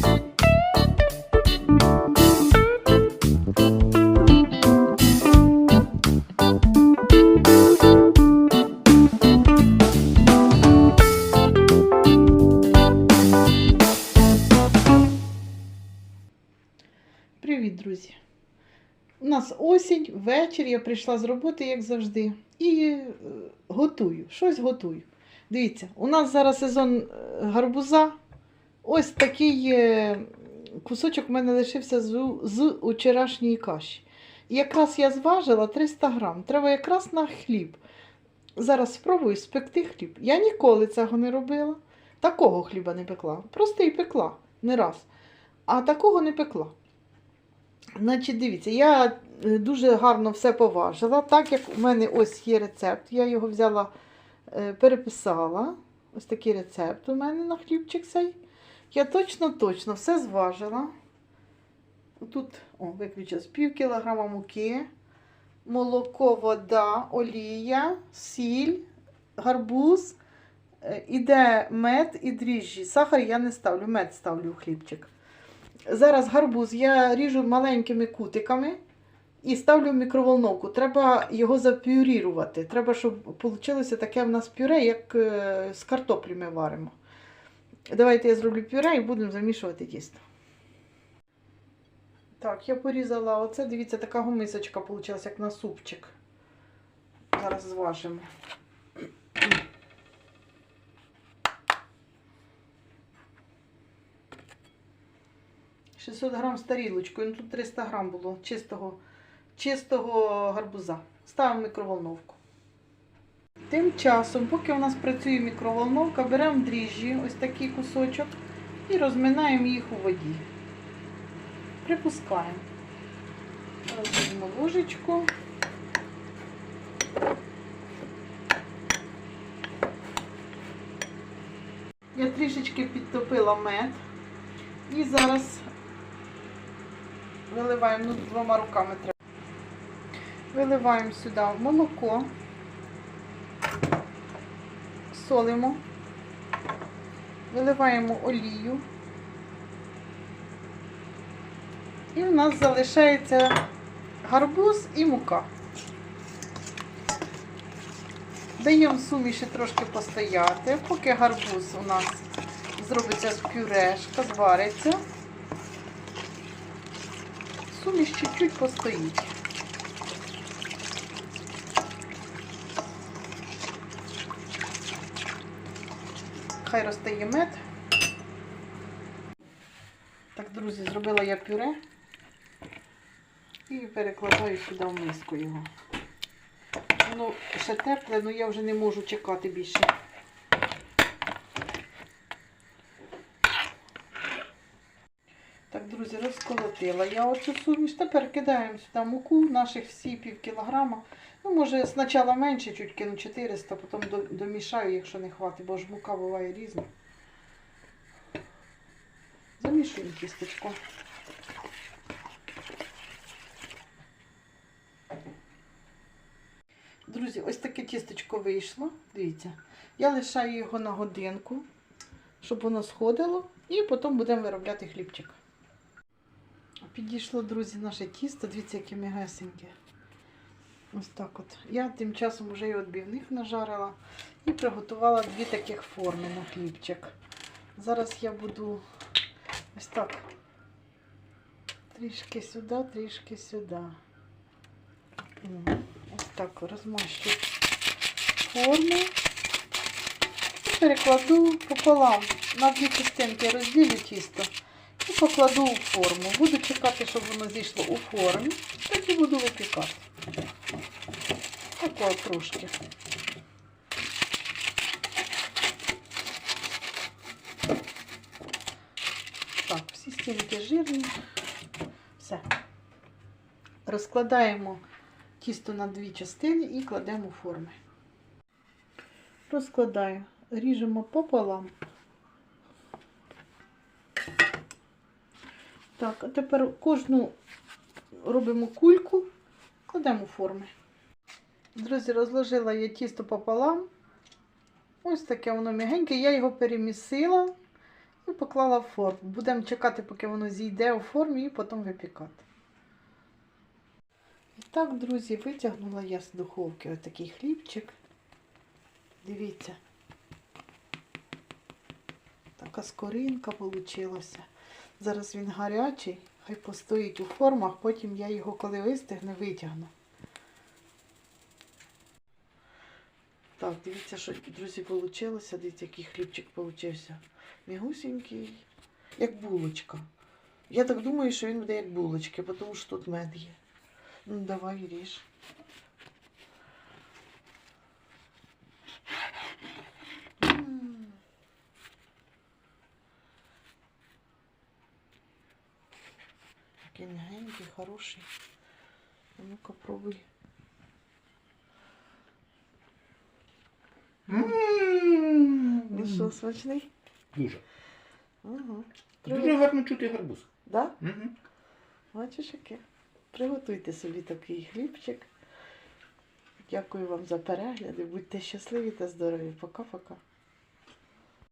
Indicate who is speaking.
Speaker 1: Привіт, друзі! У нас осінь, вечір, я прийшла з роботи, як завжди, і е, готую, щось готую. Дивіться, у нас зараз сезон е, гарбуза. Ось такий е, кусочок в мене лишився з, з вчорашньої каші. І якраз я зважила 300 грам. Треба якраз на хліб. Зараз спробую спекти хліб. Я ніколи цього не робила. Такого хліба не пекла. Просто і пекла не раз. А такого не пекла. Значить, дивіться, я е, дуже гарно все поважила. Так як у мене ось є рецепт, я його взяла, е, переписала. Ось такий рецепт у мене на хлібчик цей. Я точно-точно все зважила. Тут, о, виключилось, пів кілограма муки, молоко, вода, олія, сіль, гарбуз, е, іде мед і дріжджі. Сахар я не ставлю, мед ставлю в хлібчик. Зараз гарбуз я ріжу маленькими кутиками і ставлю в мікроволновку. Треба його запюрірувати. Треба, щоб вийшло таке в нас пюре, як е, з картоплі ми варимо. Давайте я зроблю пюре і будемо замішувати тісто. Так, я порізала оце. Дивіться, така гумисочка вийшла, як на супчик. Зараз зважимо. 600 грам з тарілочкою, ну тут 300 грам було чистого, чистого гарбуза. Ставимо мікроволновку. Тим часом, поки у нас працює мікроволновка, беремо дріжджі, ось такий кусочок, і розминаємо їх у воді. Припускаємо. Розберемо ложечку. Я трішечки підтопила мед. І зараз виливаємо, ну, двома руками треба. Виливаємо сюди молоко, солимо, виливаємо олію. І в нас залишається гарбуз і мука. Даємо суміші трошки постояти, поки гарбуз у нас зробиться пюрешка, звариться. Суміш чуть-чуть постоїть. Хай розтає мед. Так, друзі, зробила я пюре і перекладаю сюди в миску його. Воно ще тепле, але я вже не можу чекати більше. Так, друзі, розколотила я оцю суміш. Тепер кидаємо сюди муку, наших всі пів кілограма. Ну, може, спочатку менше, чуть кину 400, потім домішаю, якщо не хватить, бо ж мука буває різна. Замішуємо кісточку. Друзі, ось таке тістечко вийшло. Дивіться. Я лишаю його на годинку, щоб воно сходило, і потім будемо виробляти хлібчик. Підійшло, друзі, наше тісто. Дивіться, яке м'ягесеньке. Ось так от. Я тим часом вже і відбивних нажарила і приготувала дві таких форми на хлібчик. Зараз я буду ось так. Трішки сюди, трішки сюди. Ось так розмащу форму. І перекладу пополам. На дві частинки розділю тісто і покладу у форму. Буду чекати, щоб воно зійшло у формі. Тоді буду випікати. Такого трошки. Так, всі стінки жирні. Все. Розкладаємо тісто на дві частини і кладемо у форми. Розкладаю, ріжемо пополам. Так, а тепер кожну робимо кульку, кладемо форми. Друзі, розложила я тісто пополам. Ось таке воно м'ягеньке. Я його перемісила. І поклала в форму. Будемо чекати, поки воно зійде у формі, і потім випікати. І так, друзі, витягнула я з духовки отакий хлібчик. Дивіться. Така скоринка вийшла. Зараз він гарячий, хай постоїть у формах, потім я його, коли вистигне, витягну. Так, дивіться, що, друзі, вийшло. Дивіться, який хлібчик получився. Мігусінький, як булочка. Я так думаю, що він буде як булочки, тому що тут мед є. Ну, давай ріж. Хороший. А ну-ка пробуй. Ну що, смачний?
Speaker 2: Дуже.
Speaker 1: Угу.
Speaker 2: Дуже гарно чути гарбуз.
Speaker 1: Да?
Speaker 2: Угу.
Speaker 1: Бачиш, яке? Приготуйте собі такий хлібчик. Дякую вам за перегляди. Будьте щасливі та здорові. Пока-пока.